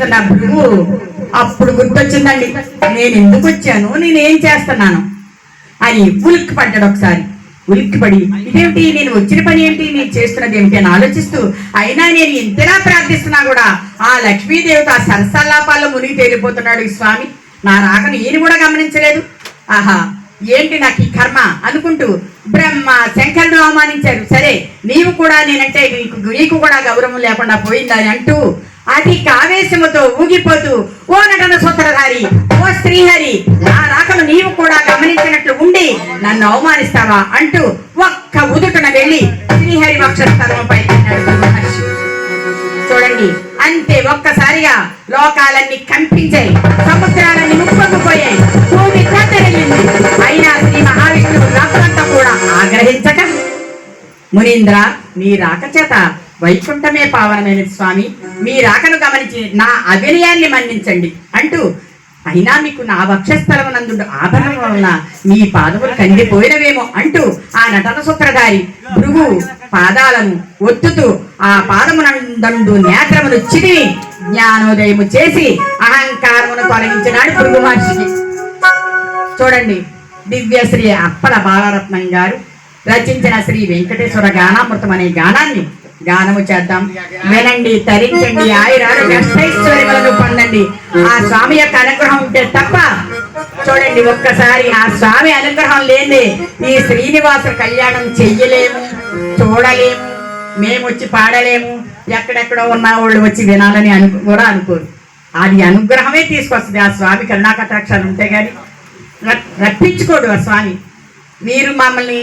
చేస్తున్న అప్పుడు గుర్తొచ్చిందండి నేను ఎందుకు వచ్చాను? నేనేం చేస్తున్నాను? అని ఉలిక్కి పడ్డాడు ఒకసారి. ఉలిక్కిపడి ఇదేమిటి? నేను వచ్చిన పని ఏంటి నేను చేస్తున్నది ఏమిటి? అని ఆలోచిస్తూ అయినా నేను ఇంతలా ప్రార్థిస్తున్నా కూడా ఆ లక్ష్మీదేవత ఆ సరసల్లాపాల్లో మునిగి తేలిపోతున్నాడు ఈ స్వామి. నా రాకను ఈయన కూడా గమనించలేదు. ఆహా ఏంటి నాకు ఈ కర్మ? అనుకుంటూ బ్రహ్మ శంకరుడు అవమానించారు. సరే నీవు కూడా నేనంటే నీకు నీకు కూడా గౌరవం లేకుండా పోయిందని అంటూ అతి కావేశముతో ఊగిపోతూ ఓ నటన సూత్రధారి ఓ శ్రీహరి నా రాకను నీవు కూడా గమనించినట్లు ఉండి నన్ను అవమానిస్తావా? అంటూ ఒక్క ఉదుటన వెళ్ళి శ్రీహరి వక్షస్థలముపై మహర్షి. చూడండి అంతే ఒక్కసారిగా లోకాలన్నీ కంపించాయి సముద్రాలన్నీ ముప్పకుపోయాయి భూమి కత్తెరిల్లింది అయినా శ్రీ మహావిష్ణువు రాత్రంతా కూడా ఆగ్రహించక మునీంద్ర నీ రాక చేత వైకుంఠమే పావనమైన స్వామి. మీ రాకను గమనించి నా అవినయాన్ని మన్నించండి అంటూ అయినా మీకు నా వక్షస్థలం నందు ఆభరణం వలన మీ పాదములు కందిపోయినవేమో అంటూ ఆ నటన సూత్రధారి భృగు పాదాలను ఒత్తుతూ ఆ పాదమునందు నేత్రమును చిరిమి జ్ఞానోదయము చేసి అహంకారమును తొలగించినాడు భృగు మహర్షికి. చూడండి దివ్యశ్రీ అప్పల బాలరత్నం గారు రచించిన శ్రీ వెంకటేశ్వర గానామృతం అనే గానాన్ని గానము చేద్దాం. వినండి తరించండి ఆయురాలు అష్టైశ్వర్యములను పొందండి. ఆ స్వామి యొక్క అనుగ్రహం ఉంటే తప్ప చూడండి ఒక్కసారి ఆ స్వామి అనుగ్రహం లేని ఈ శ్రీనివాస కళ్యాణం చెయ్యలేము చూడలేము మేము వచ్చి పాడలేము ఎక్కడెక్కడో ఉన్న వాళ్ళు వచ్చి వినాలని అను కూడా అనుకోరు. అది అనుగ్రహమే తీసుకొస్తుంది. ఆ స్వామి కరుణాకటాక్షాలు ఉంటే కానీ రప్పించుకోడు ఆ స్వామి. మీరు మమ్మల్ని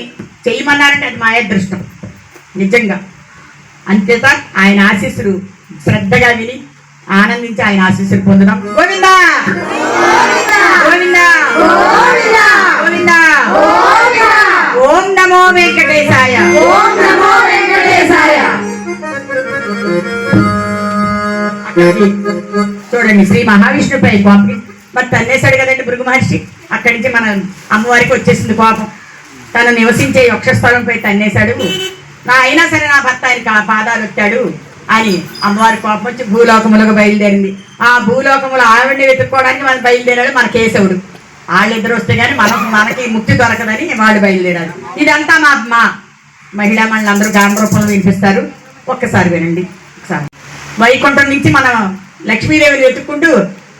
చేయమన్నారంటే అది మా అదృష్టం నిజంగా. అంతేత ఆయన ఆశీస్సులు శ్రద్ధగా విని ఆనందించి ఆయన ఆశీస్సులు పొందడం. గోవిందా! గోవిందా! గోవిందా! ఓం నమో వెంకటేశాయ. అక్కడికి చూడండి శ్రీ మహావిష్ణుపై కోపం. మరి తన్నేశాడు కదండి భృగు మహర్షి. అక్కడి నుంచి మన అమ్మవారికి వచ్చేసింది కోపం. తను నివసించే వక్షస్థలంపై తన్నేశాడు. నా అయినా సరే నా భర్త ఆయనకి ఆ పాదాలు వచ్చాడు అని అమ్మవారి కోపం వచ్చి భూలోకములకు బయలుదేరింది. ఆ భూలోకములు ఆవిడ్ని వెతుక్కోవడానికి మనం బయలుదేరాడు మన కేశవుడు. వాళ్ళిద్దరు వస్తే కానీ మనం మనకి ముక్తి దొరకదని వాళ్ళు బయలుదేరాడు ఇదంతా మా మా మహిళా మనల్ని అందరూ రూపంలో వినిపిస్తారు. ఒక్కసారి వినండి. ఒకసారి. వైకుంఠం నుంచి మన లక్ష్మీదేవిని వెతుక్కుంటూ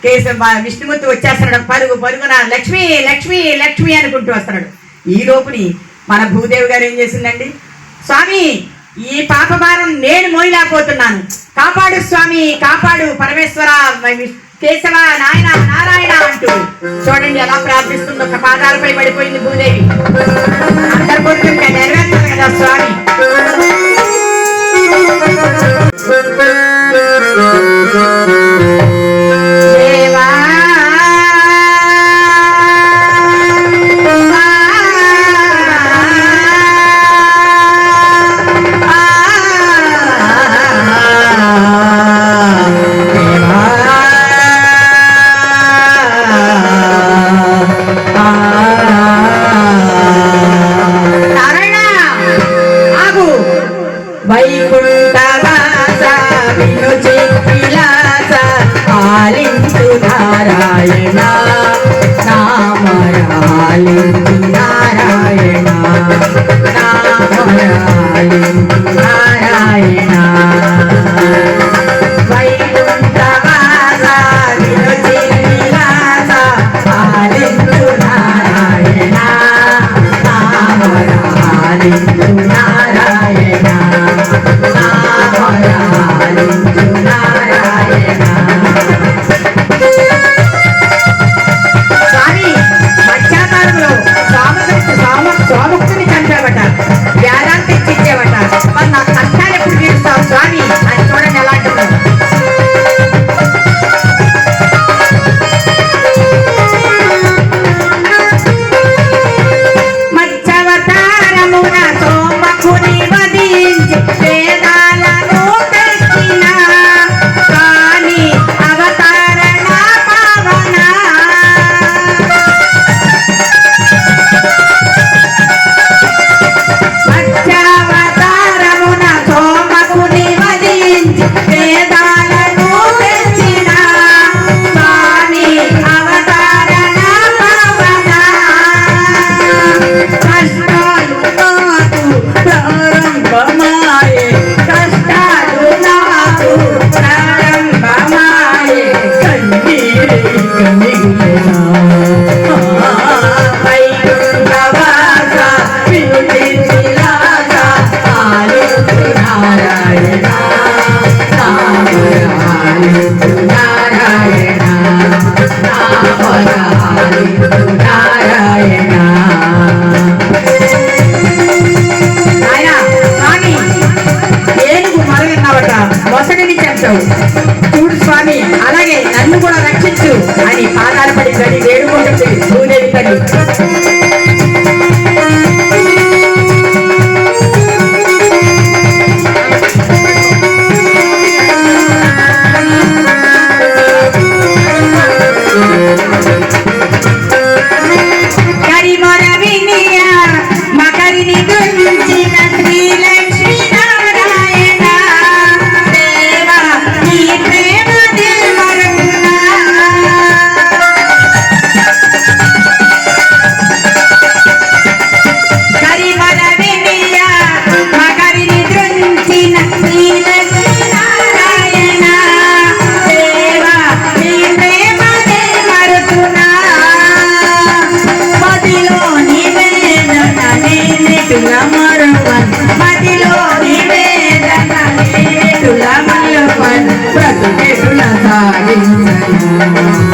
కేశవ విష్ణుమూర్తి వచ్చేస్తున్నాడు. పరుగు పరుగున లక్ష్మి లక్ష్మి లక్ష్మి అనుకుంటూ వస్తున్నాడు. ఈ లోపుని మన భూదేవి గారు ఏం చేసిందండి? స్వామి ఈ పాప భారం నేను మోయలేకపోతున్నాను. కాపాడు స్వామి కాపాడు పరమేశ్వర కేశవ నాయన నారాయణ అంటూ. చూడండి ఎలా ప్రార్థిస్తుందో ఒక పాదాలపై పడిపోయింది భూదేవి. అందరి కోరికలు నెరవేర్చాలి కదా స్వామి. దేవా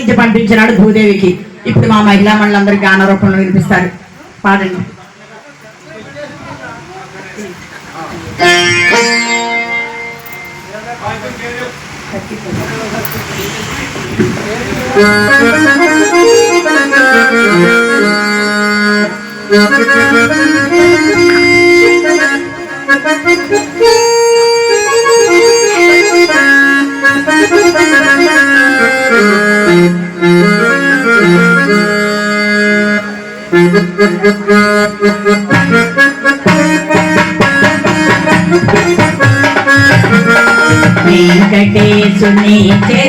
నుంచి పంపించినాడు భూదేవికి. ఇప్పుడు మా మహిళా మండలందరూ గానారూపంలో వినిపిస్తారు. పాడండి. Thank you. వెంకటేశుని చే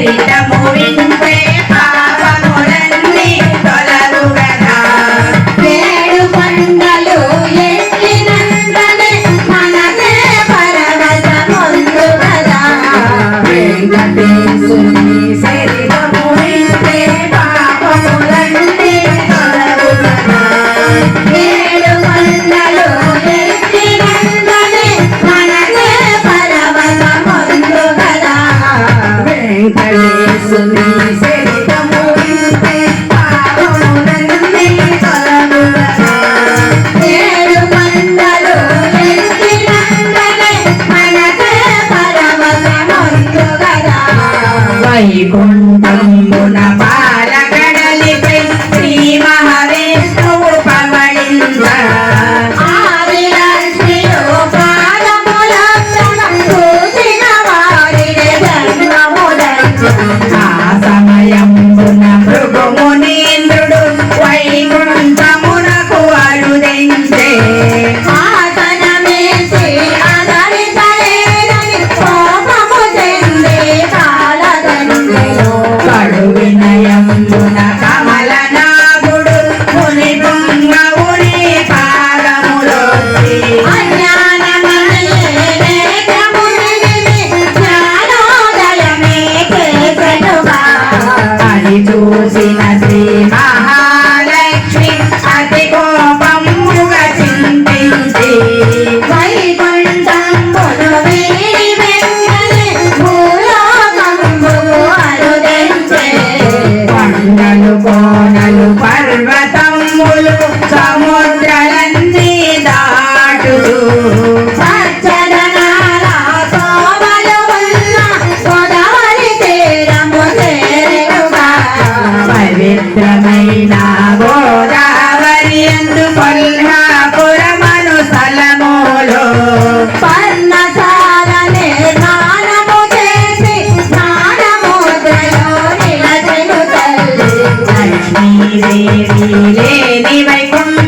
Mata நீரே நீரே நீரை கொண்டு